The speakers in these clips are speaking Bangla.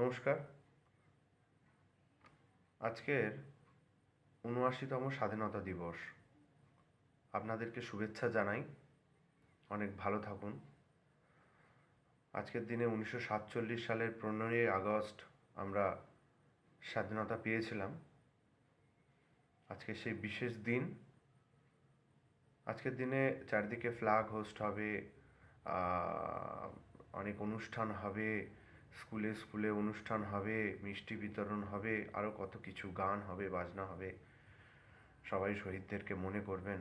নমস্কার। আজকের উনআশিতম স্বাধীনতা দিবস। আপনাদেরকে শুভেচ্ছা জানাই। অনেক ভালো থাকুন। আজকের দিনে উনিশশো সাতচল্লিশ সালের পনেরোই আগস্ট আমরা স্বাধীনতা পেয়েছিলাম। আজকে সেই বিশেষ দিন। আজকের দিনে চারদিকে ফ্ল্যাগ হোস্ট হবে অনেক অনুষ্ঠান হবে স্কুলে স্কুলে অনুষ্ঠান হবে, মিষ্টি বিতরণ হবে আরও কত কিছু গান হবে, বাজনা হবে। সবাই শহীদদেরকে মনে করবেন।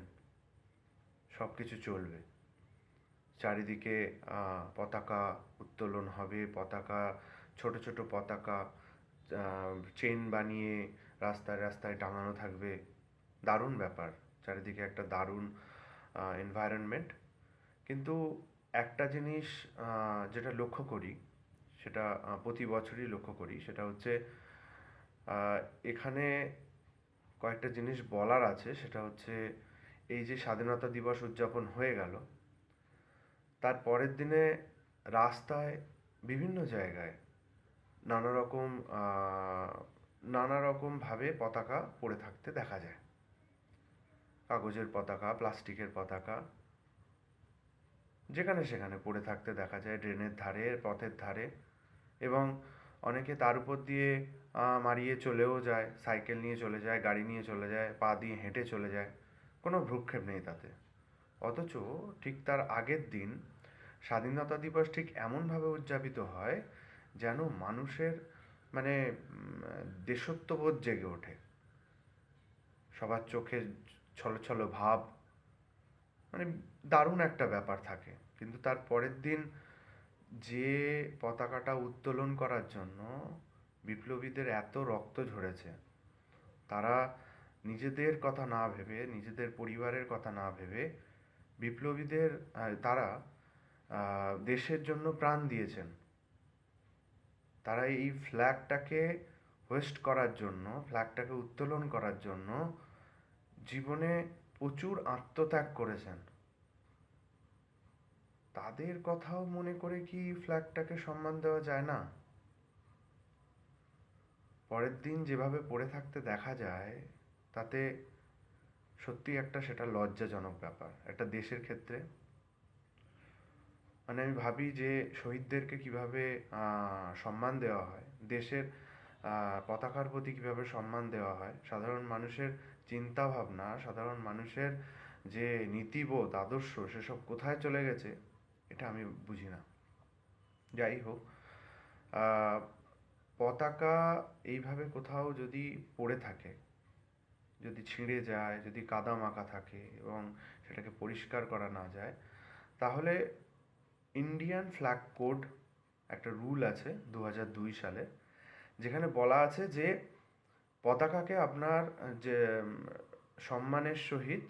সব কিছু চলবে। চারিদিকে পতাকা উত্তোলন হবে, পতাকা, ছোট ছোট পতাকা চেন বানিয়ে রাস্তায় রাস্তায় টাঙানো থাকবে। দারুণ ব্যাপার। চারিদিকে একটা দারুণ এনভায়রনমেন্ট কিন্তু একটা জিনিস যেটা লক্ষ্য করি সেটা প্রতি বছরই লক্ষ্য করি। সেটা হচ্ছে এখানে কয়েকটা জিনিস বলার আছে। সেটা হচ্ছে, এই যে স্বাধীনতা দিবস উদযাপন হয়ে গেল, তার পরের দিনে রাস্তায় বিভিন্ন জায়গায় নানা রকম নানা রকমভাবে পতাকা পড়ে থাকতে দেখা যায়। কাগজের পতাকা, প্লাস্টিকের পতাকা, যেখানে সেখানে পড়ে থাকতে দেখা যায়। ড্রেনের ধারে, পথের ধারে। এবং অনেকে তার উপর দিয়ে মারিয়ে চলেও যায়, সাইকেল নিয়ে চলে যায়, গাড়ি নিয়ে চলে যায়, পা দিয়ে হেঁটে চলে যায়। কোনো ভ্রুক্ষেপ নেই তাতে। অথচ ঠিক তার আগের দিন স্বাধীনতা দিবস ঠিক এমনভাবে উদযাপিত হয় যেন মানুষের মানে দেশত্ববোধ জেগে ওঠে। সবার চোখে ছলো ছলো ভাব। মানে দারুণ একটা ব্যাপার থাকে। কিন্তু তার পরের দিন যে পতাকাটা উত্তোলন করার জন্য বিপ্লবীদের এত রক্ত ঝরেছে, তারা নিজেদের কথা না ভেবে, নিজেদের পরিবারের কথা না ভেবে বিপ্লবীদের তারা দেশের জন্য প্রাণ দিয়েছেন। তারা এই ফ্ল্যাগটাকে হোয়েস্ট করার জন্য, ফ্ল্যাগটাকে উত্তোলন করার জন্য জীবনে প্রচুর আত্মত্যাগ করেছেন। তাদের কথাও মনে করে কি ফ্ল্যাগটাকে সম্মান দেওয়া যায় না? পরের দিন যেভাবে পড়ে থাকতে দেখা যায়, তাতে সত্যি একটা সেটা লজ্জাজনক ব্যাপার, একটা দেশের ক্ষেত্রে। মানে আমি ভাবি যে শহীদদেরকে কীভাবে সম্মান দেওয়া হয়, দেশের পতাকার প্রতি কীভাবে সম্মান দেওয়া হয়, সাধারণ মানুষের চিন্তা ভাবনা সাধারণ মানুষের যে নীতিবোধ, আদর্শ, সেসব কোথায় চলে গেছে? এটা আমি বুঝি না। যাই হোক পতাকা এইভাবে কোথাও যদি পড়ে থাকে, যদি ছিঁড়ে যায়, যদি কাদা মাখা থাকে এবং সেটাকে পরিষ্কার করা না যায়, তাহলে ইন্ডিয়ান ফ্ল্যাগ কোড একটা রুল আছে দু দুই সালে, যেখানে বলা আছে যে পতাকাকে আপনার যে সম্মানের সহিত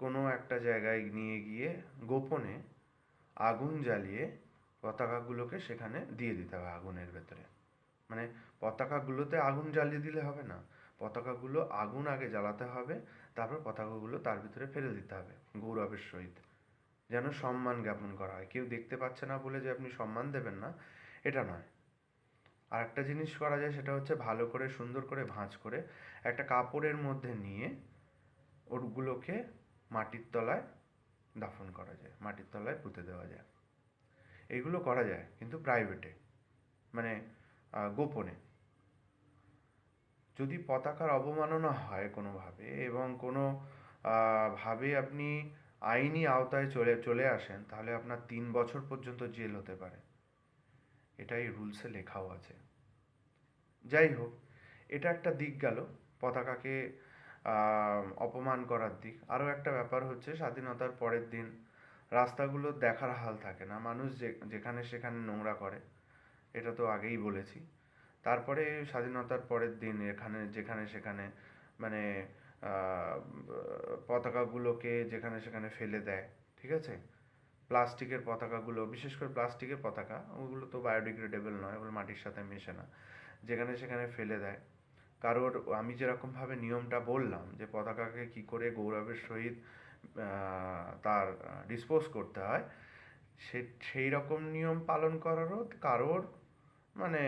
কোনো একটা জায়গায় নিয়ে গিয়ে গোপনে আগুন জ্বালিয়ে পতাকাগুলোকে সেখানে দিয়ে দিতে হবে আগুনের ভেতরে। মানে পতাকাগুলোতে আগুন জ্বালিয়ে দিলে হবে না। পতাকাগুলো আগুন আগে জ্বালাতে হবে, তারপর পতাকাগুলো তার ভিতরে ফেলে দিতে হবে গৌরবের সহিত। যেন সম্মান জ্ঞাপন করা হয়। কেউ দেখতে পাচ্ছে না বলে যে আপনি সম্মান দেবেন না, এটা নয়। আর একটা জিনিস করা যায়, সেটা হচ্ছে ভালো করে, সুন্দর করে ভাঁজ করে একটা কাপড়ের মধ্যে নিয়ে ওগুলোকে মাটির তলায় দাফন করা যায়, মাটির তলায় পুঁতে দেওয়া যায়। এইগুলো করা যায়, কিন্তু প্রাইভেটে মানে গোপনে। যদি পতাকার অবমাননা হয় কোনোভাবে এবং কোনো ভাবে আপনি আইনি আওতায় চলে চলে আসেন, তাহলে আপনার তিন বছর পর্যন্ত জেল হতে পারে। এটাই রুলসে লেখাও আছে। যাই হোক, এটা একটা দিক গেল, পতাকাকে অপমান করার দিক। আরও একটা ব্যাপার হচ্ছে স্বাধীনতার পরের দিন রাস্তাগুলো দেখার হাল থাকে না। মানুষ যে, যেখানে সেখানে নোংরা করে, এটা তো আগেই বলেছি। তারপরে স্বাধীনতার পরের দিন এখানে, যেখানে সেখানে মানে পতাকাগুলোকে যেখানে সেখানে ফেলে দেয়, ঠিক আছে? প্লাস্টিকের পতাকাগুলো, বিশেষ করে প্লাস্টিকের পতাকা, ওগুলো তো বায়োডিগ্রেডেবল নয়, ওগুলো মাটির সাথে মেশে না। যেখানে সেখানে ফেলে দেয়। কারোর, আমি যেরকমভাবে নিয়মটা বললাম যে পতাকাকে কি করে গৌরবের সহিত তার ডিসপোজ করতে হয়, সে, সেই রকম নিয়ম পালন করারও কারোর মানে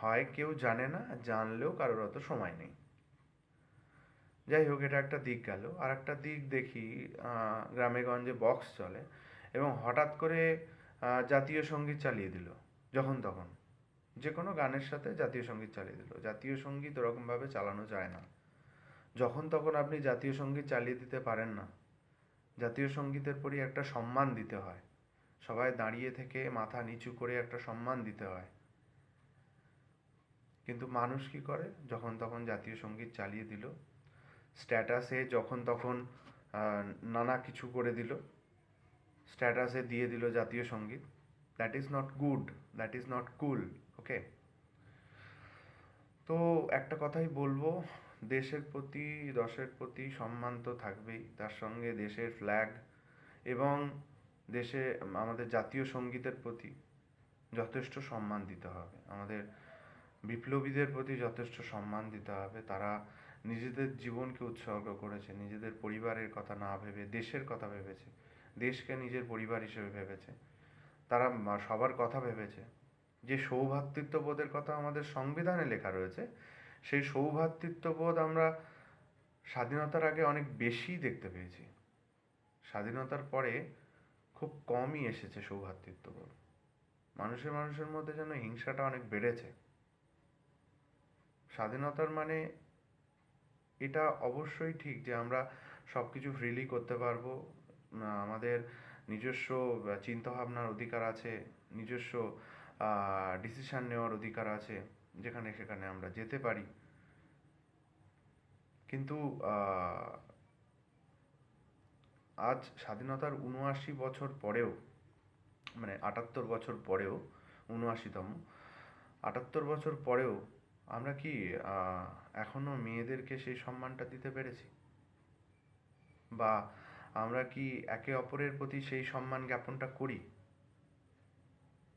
হয় কেউ জানে না, জানলেও কারোর অত সময় নেই। যাই হোক, এটা একটা দিক গেল। আর একটা দিক দেখি গ্রামে গঞ্জে বক্স চলে এবং হঠাৎ করে জাতীয় সংগীত চালিয়ে দিল, যখন তখন। যে কোনো গানের সাথে জাতীয় সংগীত চালিয়ে দিল। জাতীয় সংগীত ওরকমভাবে চালানো যায় না। যখন তখন আপনি জাতীয় সংগীত চালিয়ে দিতে পারেন না। জাতীয় সঙ্গীতের প্রতি একটা সম্মান দিতে হয়। সবাই দাঁড়িয়ে থেকে মাথা নিচু করে একটা সম্মান দিতে হয়। কিন্তু মানুষ কি করে? যখন তখন জাতীয় সংগীত চালিয়ে দিল। স্ট্যাটাসে যখন তখন নানা কিছু করে দিল। স্ট্যাটাসে দিয়ে দিল জাতীয় সংগীত। That is not good that is not cool okay তো একটা কথাই বলব, দেশের প্রতি, দশের প্রতি সম্মান তো থাকবেই। তার সঙ্গে দেশের ফ্ল্যাগ এবং দেশে, আমাদের জাতীয় সঙ্গীতের প্রতি যথেষ্ট সম্মান দিতে হবে। আমাদের বিপ্লবীদের প্রতি যথেষ্ট সম্মান দিতে হবে। তারা নিজেদের জীবনকে উৎসর্গ করেছে, নিজেদের পরিবারের কথা না ভেবে, দেশের কথা ভেবেছে। দেশকে নিজের পরিবার হিসেবে ভেবেছে। তারা সবার কথা ভেবেছে। যে সৌভ্রাতৃত্ববোধের কথা আমাদের সংবিধানে লেখা রয়েছে, সেই সৌভ্রাতৃত্ববোধ আমরা স্বাধীনতার আগে অনেক বেশি দেখতে পেয়েছি। স্বাধীনতার পরে খুব কমই এসেছে সৌভ্রাতৃত্ববোধ মানুষের মানুষের মধ্যে যেন হিংসাটা অনেক বেড়েছে। স্বাধীনতার মানে এটা অবশ্যই ঠিক যে আমরা সব কিছু ফ্রিলি করতে পারব। আমাদের নিজস্ব চিন্তা ভাবনার অধিকার আছে নিজস্ব ডিসিশন নেওয়ার অধিকার আছে যেখানে সেখানে আমরা যেতে পারি। কিন্তু আজ স্বাধীনতার উনআশি বছর পরেও মানে আটাত্তর বছর পরেও উনআশিতম আটাত্তর বছর পরেও আমরা কি আহ, এখনও মেয়েদেরকে সেই সম্মানটা দিতে পেরেছি? বা আমরা কি একে অপরের প্রতি সেই সম্মান জ্ঞাপনটা করি?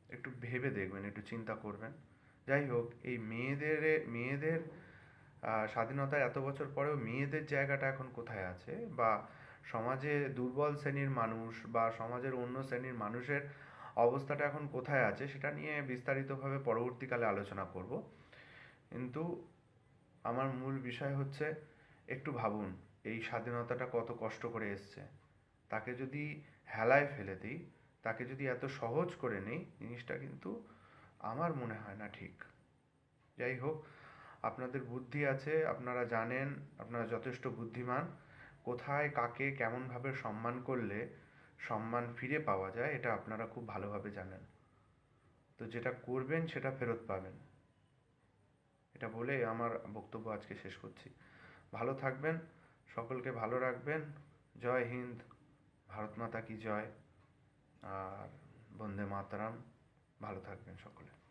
একটু ভেবে দেখবেন একটু চিন্তা করবেন। যাই হোক এই মেয়েদের মেয়েদের আহ, স্বাধীনতার এত বছর পরেও মেয়েদের জায়গাটা এখন কোথায় আছে? বা সমাজে দুর্বল শ্রেণির মানুষ বা সমাজের অন্য শ্রেণির মানুষের অবস্থাটা এখন কোথায় আছে সেটা নিয়ে বিস্তারিতভাবে পরবর্তীকালে আলোচনা করব। কিন্তু আমার মূল বিষয় হচ্ছে একটু ভাবুন। এই স্বাধীনতাটা কত কষ্ট করে এসছে। তাকে যদি হেলায় ফেলে দিই, তাকে যদি এত সহজ করে নেই, জিনিসটা কিন্তু আমার মনে হয় না ঠিক। যাই হোক, আপনাদের বুদ্ধি আছে, আপনারা জানেন, আপনারা যথেষ্ট বুদ্ধিমান। কোথায়, কাকে, কেমনভাবে সম্মান করলে সম্মান ফিরে পাওয়া যায়, এটা আপনারা খুব ভালোভাবে জানেন। তো যেটা করবেন, সেটা ফেরত পাবেন। এটা বলে আমার বক্তব্য আজকে শেষ করছি। ভালো থাকবেন সকলকে ভালো রাখবেন। জয় হিন্দ। ভারত মাতা কি জয়। আর বন্দে মাতারাম। ভালো থাকবেন সকলে।